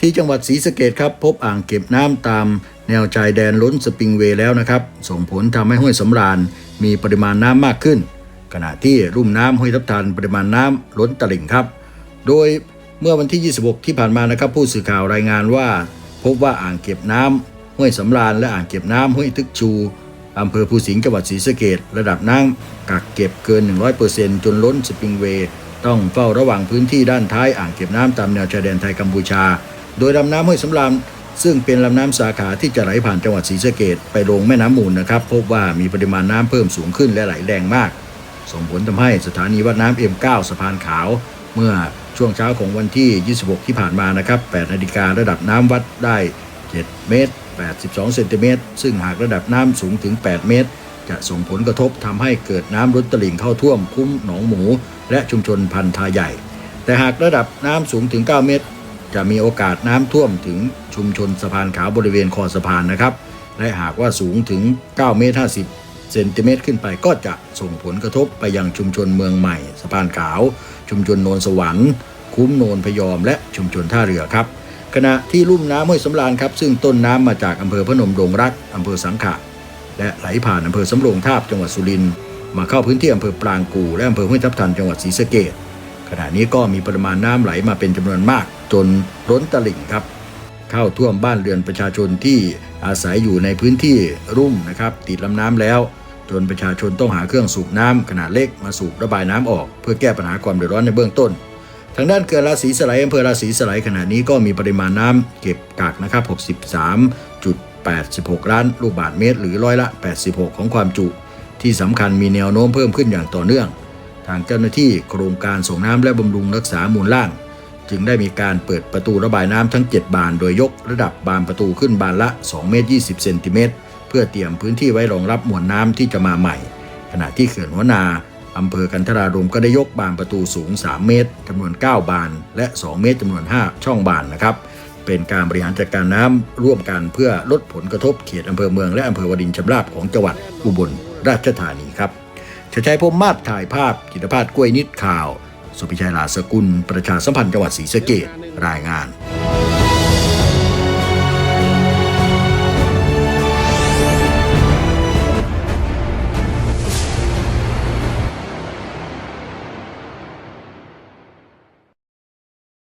ที่จังหวัดศรีสะเกดครับ พบอ่างเก็บน้ำตามแนวชายแดนล้นสปริงเวย์แล้วนะครับ ส่งผลทำให้ห้วยสำราญมีปริมาณน้ำมากขึ้น ขณะที่รุ่มน้ำห้วยทับทันปริมาณน้ำล้นตลิ่งครับ โดยเมื่อวันที่ 26 ที่ผ่านมานะครับ ผู้สื่อข่าวรายงานว่า พบว่าอ่างเก็บน้ำห้วยสำราญและอ่างเก็บน้ำห้วยทึกชูอำเภอภูสิงห์จังหวัดศรีสะเกดระดับน้ำกักเก็บเกิน 100%จนล้นสปริงเวย์ต้องเฝ้าระวังพื้นที่ด้านท้ายอ่างเก็บน้ำตามแนวชายแดนไทยกัมพูชา โดยลำน้ำห้วยสำราญซึ่งเป็นลำน้ำสาขาที่จะไหลผ่านจังหวัดศรีสะเกดไปลงแม่น้ำมูลนะครับ พบว่ามีปริมาณน้ำเพิ่มสูงขึ้นและไหลแรงมาก ส่งผลทำให้สถานีวัดน้ำ M9 สะพานขาว เมื่อช่วงเช้าของวันที่ 26 ที่ผ่านมานะครับ8นาฬิการะดับน้ำวัดได้ 7 เมตร 82 เซนติเมตร ซึ่งหากระดับน้ำสูงถึง 8 เมตร จะส่งผลกระทบทำให้เกิดน้ำล้นตลิ่งเข้าท่วมคุ้มหนองหมู และชุมชนพันทาใหญ่ แต่หากระดับน้ำสูงถึง 9 เมตร จะมีโอกาสน้ำท่วมถึงชุมชนสะพานขาวบริเวณคอสะพานนะครับ และหากว่าสูงถึง 9 เมตร 50 เซนติเมตรขึ้นไปก็จะส่งผลกระทบไปยังชุมชนเมืองใหม่ สะพานขาว ชุมชนโนนสวรรค์ คุ้มโนนพยอม และชุมชนท่าเรือครับ ขณะที่ลุ่มน้ำห้วยสำราญครับซึ่งต้นน้ำมาจากอำเภอพนมดงรักอำเภอสังขะและไหลผ่านอำเภอสำโรงทาบจังหวัดสุรินทร์มาเข้าพื้นที่อำเภอปรางกูและอำเภอห้วยทับทันจังหวัดศรีสะเกษขณะนี้ก็มีปริมาณน้ำไหลมาเป็นจำนวนมาก จนล้นตลิ่งครับ เข้าท่วมบ้านเรือนประชาชนที่อาศัยอยู่ในพื้นที่รุ่มนะครับติดลำน้ำแล้ว จนประชาชนต้องหาเครื่องสูบน้ำขนาดเล็กมาสูบระบายน้ำออก เพื่อแก้ปัญหาความเดือดร้อนในเบื้องต้น ทางด้านเขื่อนราศีสไลยอำเภอราศีสไลยขณะนี้ก็มีปริมาณน้ำเก็บกักนะครับ63.86 ล้านลูกบาศก์เมตร หรือร้อยละ 86 ของความจุที่สำคัญมีแนวโน้มเพิ่มขึ้นอย่างต่อเนื่อง ทางเจ้าหน้าที่โครงการส่งน้ำและบำรุงรักษามูลล่าง จึงได้มีการเปิดประตูระบายน้ำทั้ง 7 บาน โดยยกระดับบานประตูขึ้นบานละ 2 เมตร 20 เซนติเมตร เพื่อเตรียมพื้นที่ไว้รองรับมวลน้ำที่จะมาใหม่ ขณะที่เขื่อนหัวนาอำเภอกันทรารมก็ได้ยกบานประตูสูง 3 เมตรจำนวน 9 บาน และ 2 เมตรจำนวน 5 ช่องบานนะครับ เป็นการบริหารจัดการน้ำร่วมกันเพื่อลดผลกระทบเขตอำเภอเมืองและอำเภอวดินชำราบของจังหวัดอุบลราชธานีครับชัยชัยพมมาศถ่ายภาพกิตภาพกล้วยนิดข่าว สุพิชัยลาสกุล ประชาสัมพันธ์จังหวัดศรีสะเกดรายงาน